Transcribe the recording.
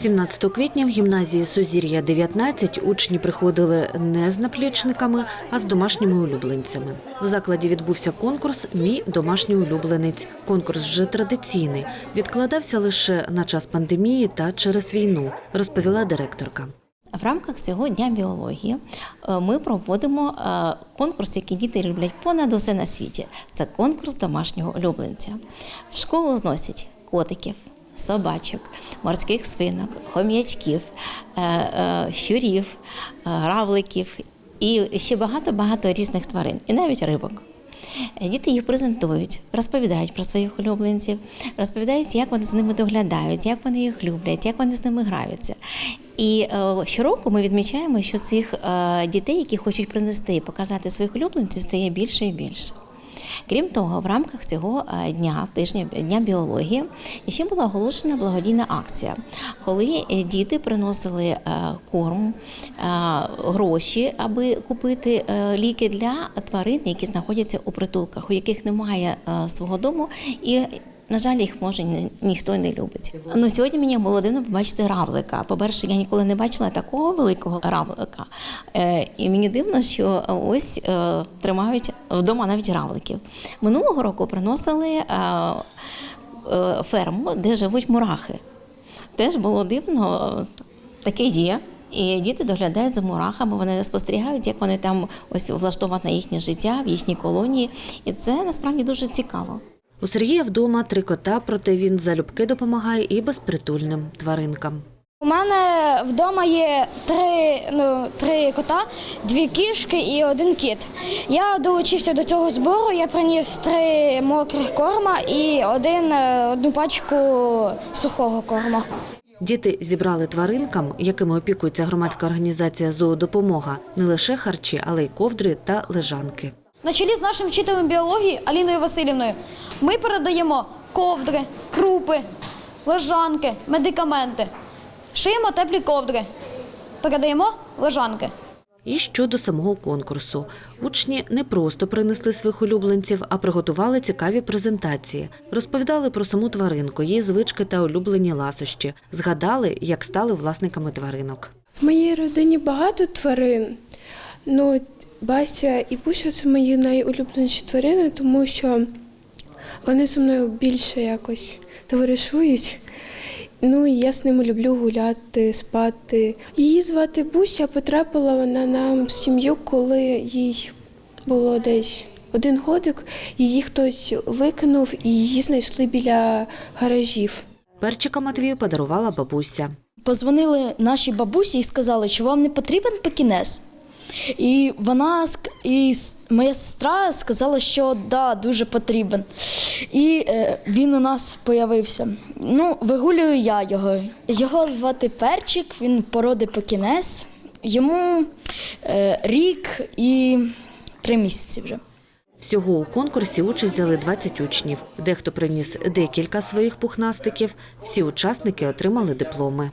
17 квітня в гімназії Сузір'я 19 учні приходили не з наплічниками, а з домашніми улюбленцями. В закладі відбувся конкурс Мій домашній улюбленець. Конкурс вже традиційний. Відкладався лише на час пандемії та через війну, розповіла директорка. В рамках цього дня біології е, ми проводимо е, конкурс, який діти люблять понад усе на світі. Це конкурс домашнього улюбленця. В школу зносять котиків, собачок, морських свинок, хом'ячків, е, е, щурів, е, гравликів і ще багато-багато різних тварин, і навіть рибок. Діти їх презентують, розповідають про своїх улюбленців, розповідають, як вони з ними доглядають, як вони їх люблять, як вони з ними граються. І е, щороку ми відмічаємо, що цих е, дітей, які хочуть принести і показати своїх улюбленців, стає більше і більше. Крім того, в рамках цього е, дня, тижня дня біології, ще була оголошена благодійна акція, коли е, діти приносили е, корм, гроші, аби купити ліки для тварин, які знаходяться у притулках, у яких немає свого дому і. На жаль, їх може ні- ніхто не любить. Ну сьогодні мені було дивно побачити равлика. По-перше, я ніколи не бачила такого великого равлика. Е, і мені дивно, що ось е, тримають вдома навіть равликів. Минулого року приносили е, е, ферму, де живуть мурахи. Теж було дивно, таке є. І діти доглядають за мурахами, вони спостерігають, як вони там ось влаштоване їхнє життя в їхній колонії. І це насправді дуже цікаво. У Сергія вдома три кота, проте він залюбки допомагає і безпритульним тваринкам. У мене вдома є три, ну, три кота, дві кішки і один кіт. Я долучився до цього збору, я приніс три мокрих корма і один, е, одну пачку сухого корма. Діти зібрали тваринкам, якими опікується громадська організація Зоодопомога, не лише харчі, але й ковдри та лежанки. На чолі з нашим вчителем біології Аліною Васильівною ми передаємо ковдри, крупи, лежанки, медикаменти. Шиємо теплі ковдри. Передаємо лежанки. І щодо самого конкурсу. Учні не просто принесли своїх улюбленців, а приготували цікаві презентації. Розповідали про саму тваринку, її звички та улюблені ласощі. Згадали, як стали власниками тваринок. В моїй родині багато тварин. Ну, Бася і Буся це мої найулюбленіші тварини, тому що вони зі мною більше якось товаришують. Ну і я з ними люблю гуляти, спати. Її звати Буся, потрапила вона нам в сім'ю, коли їй було десь один годик, її хтось викинув і її знайшли біля гаражів. Перчика Матвію подарувала бабуся. Позвонили нашій бабусі і сказали, що вам не потрібен пекінес. І вона і моя сестра сказала, що да, дуже потрібен. І е, він у нас появився. Ну, вигулюю я його. Його звати Перчик, він породи пекінес. Йому е, рік і три місяці вже. Всього у конкурсі участь взяли 20 учнів. Дехто приніс декілька своїх пухнастиків. Всі учасники отримали дипломи.